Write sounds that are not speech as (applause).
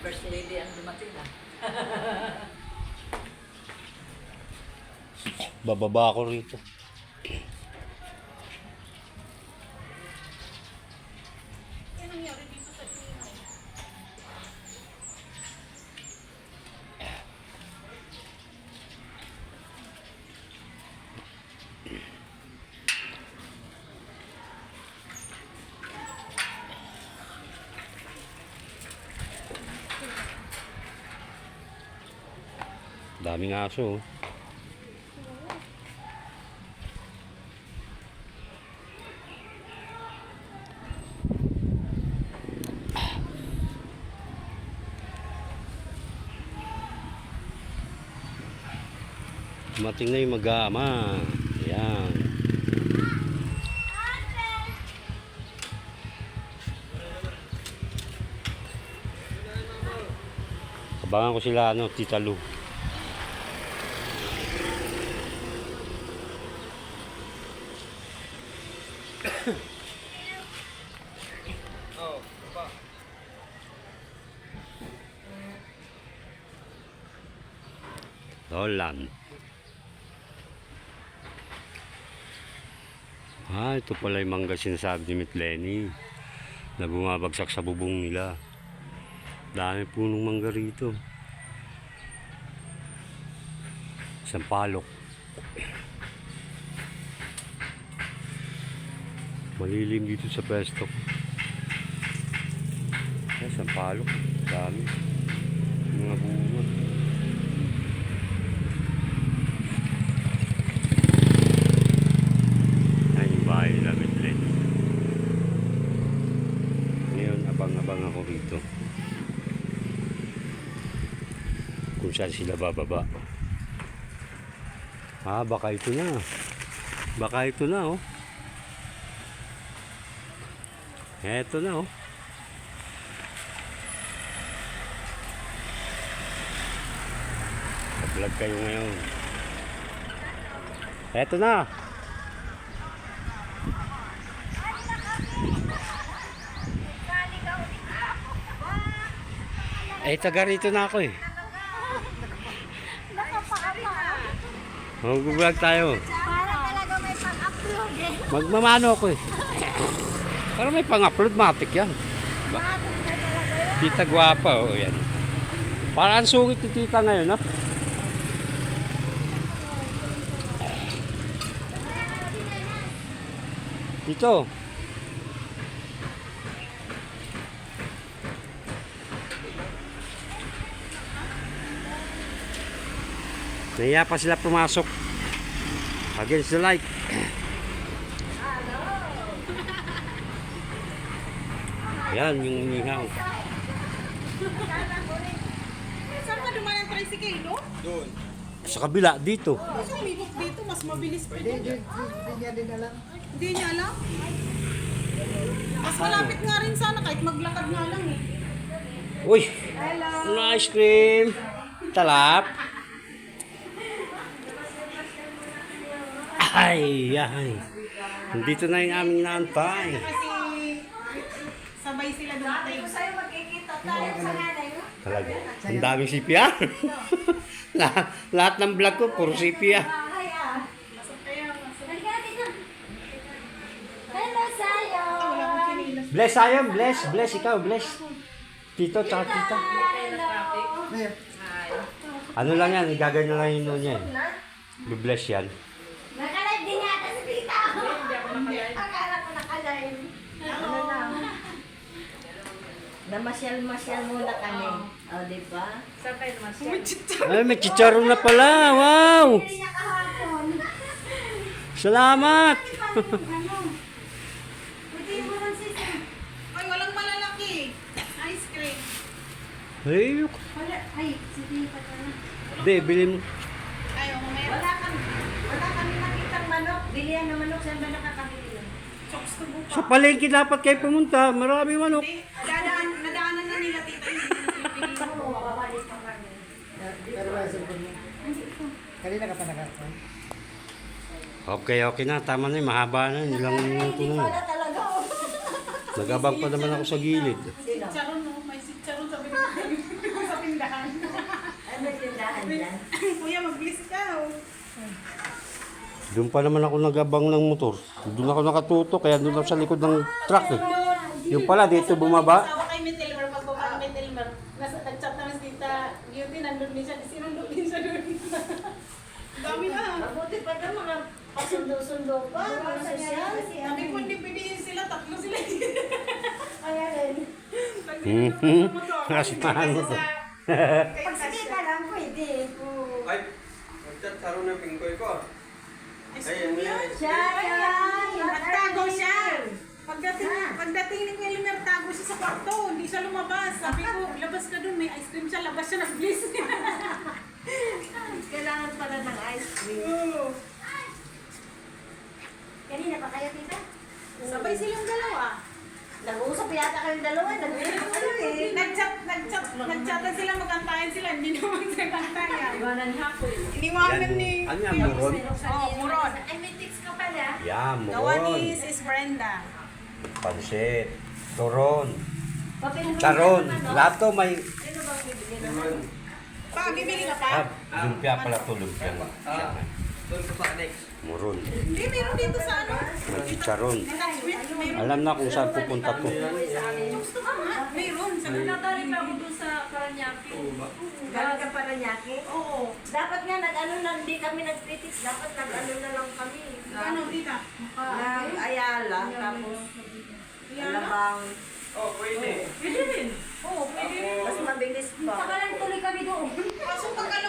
first lady ang dumating ah. (laughs) Bababa ako rito. Daming aso. oh. Dumating na yung mag-aama. Ayan. Abangan ko sila, ano, Tita Lu. Roland. Ah, ito pala yung mangga sinasabi ni Miss Lenny na bumabagsak sa bubong nila. Dami punong mangga rito. Isang palok. Malilim dito sa pesto. Ay, Isang palok. Dami. Mga bunga. Ay, yung bahay nila Lenny. Ngayon, abang-abang ako rito. Kung saan sila bababa. Ah, baka ito na. Baka ito na, oh. Eto na, oh. Vlog kayo ngayon. Eto na. Eh, taga rito na ako eh. Mag-vlog tayo. Para talaga may pang-upload eh. Magmamano ako eh. Para may pang-upload, matik yan. Yun? Tita gwapa, oh, yan. Parang sungit ni tita ngayon, ha? Dito. Nahiya pa sila pumasok. Against the light. Yan, yung umihaw. Saan ka dumaan ng tricycle, no? Sa kabila, dito. Kasi umikot dito, mas mabilis pa dito. Hindi niya alam. Mas malapit nga rin sana kahit maglakad nga lang eh. Uy! Ano ice cream? Talap? Ay, ay. Nandito na yung aming naantay. Kasi sabay sila dumating. Sa'yo magkikita tayo sa nanay mo. Talaga. Ang daming CPR. lahat, (laughs) lahat ng vlog ko, puro CPR. Ah. Sa'yo. Bless tayo, bless, bless ikaw, bless. Tito, tsaka tita. Ano lang yan, igaganyan lang yung noon yan. Bless yan. Nakalive din yata si tita. Akala ko nakalive. Ano na? Namasyal-masyal muna kami. O, di ba? Ay, may chicharon na pala. Wow! Hindi. Salamat! Ano? Ay, walang malalaki. Ice cream. Ay, Wala. Ay, si tita ka na. Be, bili mo. Ayaw, mamaya. Wala kami. Wala kami nakitang manok. Bilihan ng manok. Saan ba nakakabili. Sa palengke dapat kayo pumunta. Marami manok. Hindi, Kanina ka pa nag-aakon? Okay, okay na. Tama na yun. Mahaba na yun. Ilang minuto na yun. talaga. Nagabang pa naman ako sa gilid. Chicharon mo. May chicharon (laughs) sa pindahan. sa pindahan. Ano tindahan yan? Kuya, mag-bliss ka. Oh. Doon pa naman ako nagabang ng motor. Doon ako nakatuto, kaya doon ako sa likod ng truck eh. Yung pala, dito bumaba. Pasundo-sundo pa. Mga sosyal. Sabi ko, hindi pwede sila, tatlo sila. (laughs) Kaya rin. Mhm. Nasimahan mo to. Pag sige ka lang, pwede. Ay, magtataroon ng pingkoy ko. Ayan, yan. Siya yan. Nagtago siya. Pagdating, pagdating ni Kuya tago siya sa kwarto. Hindi siya lumabas. Sabi ko, labas ka doon, may ice cream siya. Labas siya, nag-bliss. (laughs) Kailangan pala ng ice cream. Oo. Kanina pa kayo, tita? Sabay silang dalawa. Nag-uusap yata kayong dalawa. Nag-uusap kayo eh. Nag-chat, nag-chat, nag-chatan sila, magantayan sila. Hindi naman sila kantayan. Iwanan hapon. Iniwanan ni... Ano yan, muron? Oh, muron. Ay, may tips ka pala. Yan, The one is, is Brenda. Pansit. Turon. Taron. ka naman, no? Lahat to may... Sino bang bibigyan naman? Pa, bibili ka pa? Ah, lumpia pala to, lumpia. Ah, doon ka pa next. Muron. Hindi, meron dito sa ano. May chicharon. Alam na kung saan pupunta to. Gusto ka nga? Meron. Sa Nagaling ako doon sa Paranaque. Galing ka para nyaki? Oo. Dapat nga nag-ano na, hindi kami nag-critics. Dapat nag-ano na lang kami. Ano, tita? Nag-ayala, tapos alabang. Oh, pwede. Pwede rin. Oo, pwede rin. Mas mabilis pa. Saka lang tuloy kami doon. Kaso pag ano